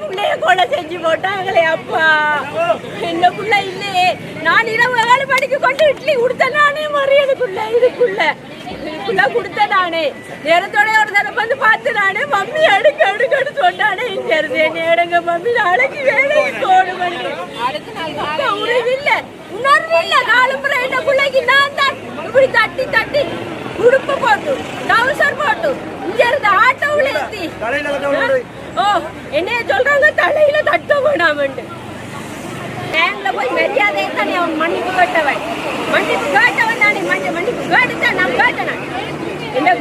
பிள்ளைய கொலை செஞ்சு போட்டாங்களே அப்பா. என்ன புள்ள இல்லையே. நான் இரவு ஏழு மணிக்கு கொண்டு இட்லி கொடுத்தேன் நானே மறியதுக்குள்ள இதுக்குள்ள. இதுக்குள்ள கொடுத்தேன் நானே. நேரத்தோட ஒரு தடவை வந்து பார்த்து நானே மம்மி அடுக்கு அடுக்கன்னு சொன்னானே. இங்க இருந்து என்ன எடுங்க மம்மி நாளைக்கு வேலைக்கு அப்பா, உணர்வு இல்ல. உணர்வு இல்ல. நாலு முறை என்ன பிள்ளைக்கு நான் தான் இப்படி தட்டி தட்டி உடுப்பு போட்டு டவுசர் போட்டு இங்க இருந்து ஆட்டோவில் ஏத்தி. ஓ என்னைய சொல்றாங்க தலையில தட்ட வேணாமண்டு பேங்க்ல போய் மரியாதையை தானே அவன் மன்னிப்பு கேட்டவன். மன்னிப்பு கேட்டவன் தானே மன்னி மன்னிப்பு கேட்டுத்தான் நான் கேட்டேன்? நான். என்ன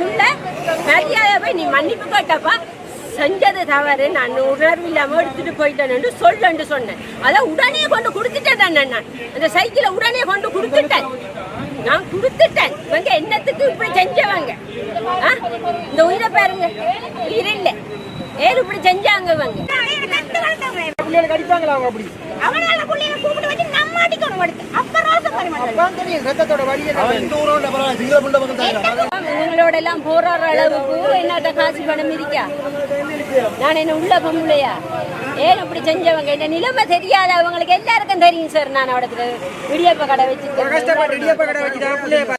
மரியாதை போய் நீ மன்னிப்பு கேட்டப்பா செஞ்சது தவறு நான் உணர்வு இல்லாம எடுத்துட்டு போயிட்டேன்னு சொல்லுன்னு சொன்னேன். அதை உடனே கொண்டு கொடுத்துட்டேன் தானே நான். அந்த சைக்கிளை உடனே கொண்டு கொடுத்துட்டேன். நான் கொடுத்துட்டேன். இவங்க என்னத்துக்கு இப்படி செஞ்சவங்க? ஆ? இந்த உயிரை பாருங்க. உயிர் ஏன் இப்படி செஞ்சாங்க இவங்க? பிள்ளைகளுக்கு அடிப்பாங்களா அவங்க அப்படி? அவனால புள்ளைய கூப்பிட்டு வச்சு நம்ம அடிக்கணும் அடுத்து. அப்ப ரோசம் வர மாட்டாங்க அப்பதான் தெரியும் ரத்தத்தோட வழியை அவன் இந்த ஊரோட பரவாயில்ல சிங்கள புள்ள பக்கம் தான் இவங்களோட எல்லாம் போராடுற அளவுக்கு என்னட்ட காசு பணம் இருக்கா? நான் என்ன உள்ள பொம்பளையா? ஏன் அப்படி செஞ்சவங்க? என்ன நிலைமை தெரியாத. அவங்களுக்கு எல்லாருக்கும் தெரியும் சார் நான் அவடத்துல விடியப்ப கடை வச்சு கஷ்டப்பட்டு இடியப்ப கடை வச்சுதான் பிள்ளைய பா-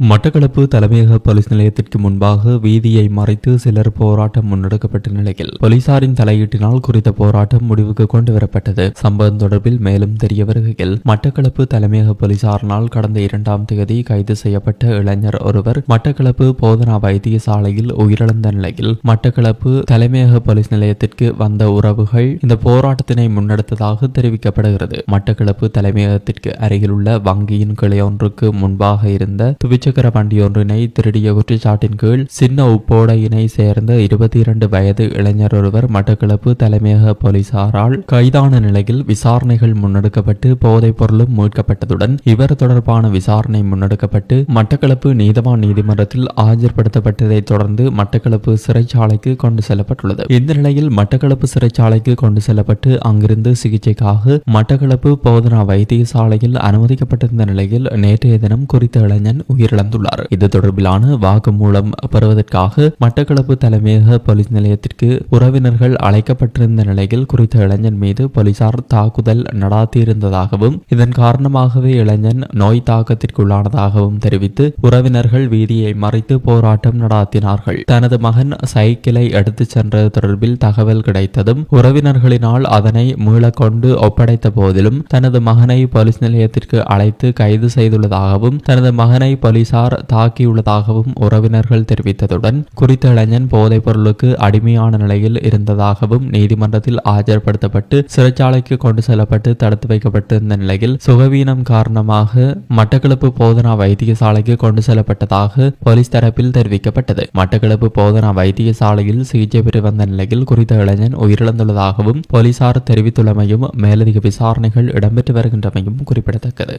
மட்டக்களப்பு தலைமையக போலீஸ் நிலையத்திற்கு முன்பாக வீதியை மறைத்து சிலர் போராட்டம் முன்னெடுக்கப்பட்ட நிலையில் போலீசாரின் தலையீட்டினால் குறித்த போராட்டம் முடிவுக்கு கொண்டு வரப்பட்டது. சம்பவம் தொடர்பில் மேலும் தெரிய வருகையில் மட்டக்களப்பு தலைமையக போலீசாரினால் கடந்த இரண்டாம் தேதி கைது செய்யப்பட்ட இளைஞர் ஒருவர் மட்டக்களப்பு போதனா வைத்தியசாலையில் உயிரிழந்த நிலையில் மட்டக்களப்பு தலைமையக போலீஸ் நிலையத்திற்கு வந்த உறவுகள் இந்த போராட்டத்தினை முன்னெடுத்ததாக தெரிவிக்கப்படுகிறது. மட்டக்களப்பு தலைமையகத்திற்கு அருகில் உள்ள வங்கியின் கிளையொன்றுக்கு முன்பாக இருந்த துவிச்சக்கர வண்டி ஒன்றினை திருடிய குற்றச்சாட்டின் கீழ் சின்ன உப்போடையினை சேர்ந்த இருபத்தி இரண்டு வயது இளைஞர் ஒருவர் மட்டக்களப்பு தலைமையக போலீசாரால் கைதான நிலையில் விசாரணைகள் முன்னெடுக்கப்பட்டு போதைப் பொருளும் மீட்கப்பட்டதுடன் இவர் தொடர்பான விசாரணை முன்னெடுக்கப்பட்டு மட்டக்களப்பு நீதவான் நீதிமன்றத்தில் ஆஜர்படுத்தப்பட்டதைத் தொடர்ந்து மட்டக்களப்பு சிறைச்சாலைக்கு கொண்டு செல்லப்பட்டுள்ளது. இந்த நிலையில் மட்டக்களப்பு சிறைச்சாலைக்கு கொண்டு செல்லப்பட்டு அங்கிருந்து சிகிச்சைக்காக மட்டக்களப்பு போதனா வைத்தியசாலையில் அனுமதிக்கப்பட்டிருந்த நிலையில் நேற்றைய தினம் குறித்த இளைஞன் உயிரிழந்துள்ளார் இது தொடர்பிலான வாக்குமூலம் பெறுவதற்காக மட்டக்களப்பு தலைமையக போலீஸ் நிலையத்திற்கு உறவினர்கள் அழைக்கப்பட்டிருந்த நிலையில் குறித்த இளைஞன் மீது போலீசார் தாக்குதல் நடாத்தியிருந்ததாகவும் இதன் காரணமாகவே இளைஞன் நோய் தாக்கத்திற்குள்ளானதாகவும் தெரிவித்து உறவினர்கள் வீதியை மறைத்து போராட்டம் நடாத்தினார்கள். தனது மகன் சைக்கிளை எடுத்துச் சென்றது தொடர்பில் தகவல் கிடைத்ததும் உறவினர்களினால் அதனை மீளக் கொண்டு ஒப்படைத்த போதிலும் தனது மகனை போலீஸ் நிலையத்திற்கு அழைத்து கைது செய்துள்ளதாகவும் தனது மகனை போலீஸ் போலீசார் தாக்கியுள்ளதாகவும் உறவினர்கள் தெரிவித்ததுடன் குறித்த இளைஞன் போதைப் பொருளுக்கு அடிமையான நிலையில் இருந்ததாகவும் நீதிமன்றத்தில் ஆஜர்படுத்தப்பட்டு சிறைச்சாலைக்கு கொண்டு செல்லப்பட்டு தடுத்து வைக்கப்பட்டிருந்த நிலையில் சுகவீனம் காரணமாக மட்டக்களப்பு போதனா வைத்தியசாலைக்கு கொண்டு செல்லப்பட்டதாக போலீஸ் தரப்பில் தெரிவிக்கப்பட்டது. மட்டக்களப்பு போதனா வைத்தியசாலையில் சிகிச்சை பெற்று வந்த நிலையில் குறித்த இளைஞன் உயிரிழந்துள்ளதாகவும் போலீசார் தெரிவித்துள்ளமையும் மேலதிக விசாரணைகள் இடம்பெற்று வருகின்றமையும் குறிப்பிடத்தக்கது.